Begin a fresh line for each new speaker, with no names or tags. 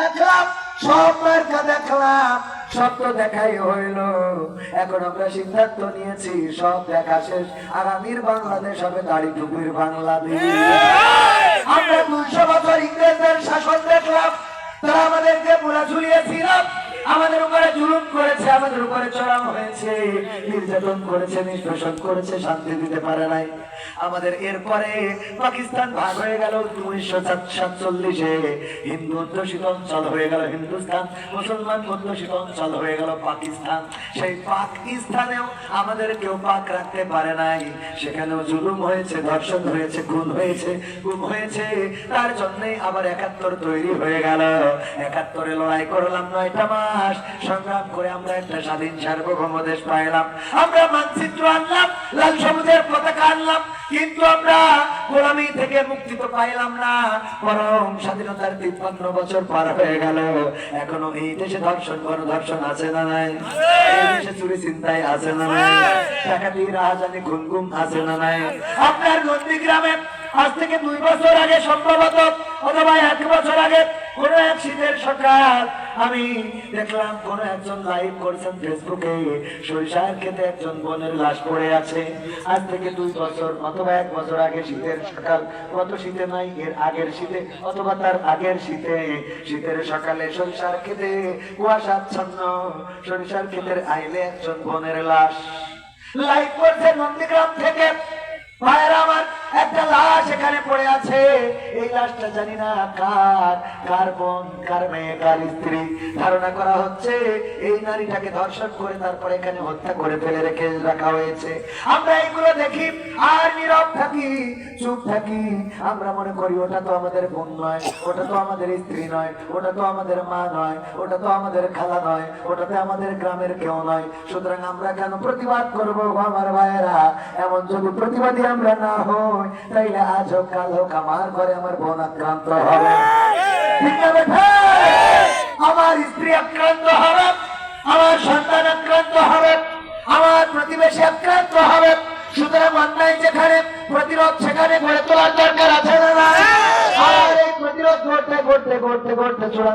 দেখলাম সব মার্কা দেখলাম সব তো দেখাই হইল। এখন আমরা সিদ্ধান্ত নিয়েছি সব দেখা শেষ। আগামীর বাংলাদেশ হবে দাড়ি টুপির বাংলাদেশ। আমরা দুইশো বছর ইংরেজদের করেছে আমাদের উপরে চড়াও হয়েছে, নির্যাতন করেছে নিষ্পেষণ করেছে, শান্তি দিতে পারে নাই। আমাদের এরপরে পাকিস্তান ভাগ হয়ে গেল উনিশশো সাতচল্লিশে। হিন্দু অধ্যুষিত অঞ্চল হয়ে গেল হিন্দুস্তান, মুসলমান অধ্যুষিত অঞ্চল হয়ে গেল পাকিস্তান। সেই পাকিস্তানেও আমাদের কেউ পাক রাখতে পারে নাই। সেখানেও জুলুম হয়েছে, ধর্ষণ হয়েছে, খুন হয়েছে গুম হয়েছে। তার জন্যই আবার একাত্তর তৈরি হয়ে গেল। একাত্তরে লড়াই করলাম নয়টা মাস। সংগ্রাম করে আমরা একটা স্বাধীন সার্বভৌম দেশ পাইলাম। আমরা মানচিত্র আনলাম, লাল সবুজের পতাকা আনলাম, কিন্তু আমরা গোলামি থেকে মুক্তি তো পাইলাম না। বরং স্বাধীনতার তিপ্পান্ন বছর পার হয়ে গেল। এখনও এই দেশে ধর্ষণ, গণধর্ষণ আছে না নাই? দেশে চুরি চিন্তাই আছে না নাই? ডাকাতি রাহাজানি খুন গুম আছে না নাই? আপনার নন্দীগ্রামে আজ থেকে দুই বছর আগে সম্ভবত, অথবা এক বছর আগে কোন এক শীতের সকাল আমি দেখলাম কোন একজন লাইভ করছেন ফেসবুকে। সরিষার খেতে একজন বোনের লাশ পড়ে আছে। আজ থেকে দুই বছর অথবা এক বছর আগে শীতের সকাল। গত শীতে নাই, এর আগের শীতে, অথবা তার আগের শীতে। শীতের সকালে সরিষার খেতে কুয়াশাচ্ছন্ন সরিষার ক্ষেতের আইলে একজন বোনের লাশ। লাইভ করছে নন্দীগ্রাম থেকে। লাশটা জানি না কার কার বোন, কার মেয়ে, কার স্ত্রী। ধারণা করা হচ্ছে এই নারীটাকে ধর্ষণ করে তারপরে এখানে হত্যা করে ফেলে রেখে রাখা হয়েছে। আমরা এইগুলো দেখি থাকি, চুপ থাকি, আমরা মনে করি ওটা তো আমাদের বোন নয়, ওটা তো আমাদের স্ত্রী নয়, ওটা তো আমাদের মা নয়, ওটা তো আমাদের খালা নয়, ওটাতে আমাদের গ্রামের কেউ নয়। সুতরাং আমরা কেন প্রতিবাদ করব আমার ভাইয়েরা? এমন যদি প্রতিবাদী আমরা না হই, তাইলে আজ হোক, কাল হোক, আমার ঘরে আমার বোন আক্রান্ত হবে? আমার স্ত্রী আক্রান্ত হবে, আমার সন্তান আক্রান্ত হবে, আমার প্রতিবেশী আক্রান্ত হবে। প্রতিরোধ সেখানে গড়ে তোলার দরকার আছে না হ্যাঁ। প্রতিরোধ ঘটতে ঘটতে ঘটতে ঘটতে চূড়ান্ত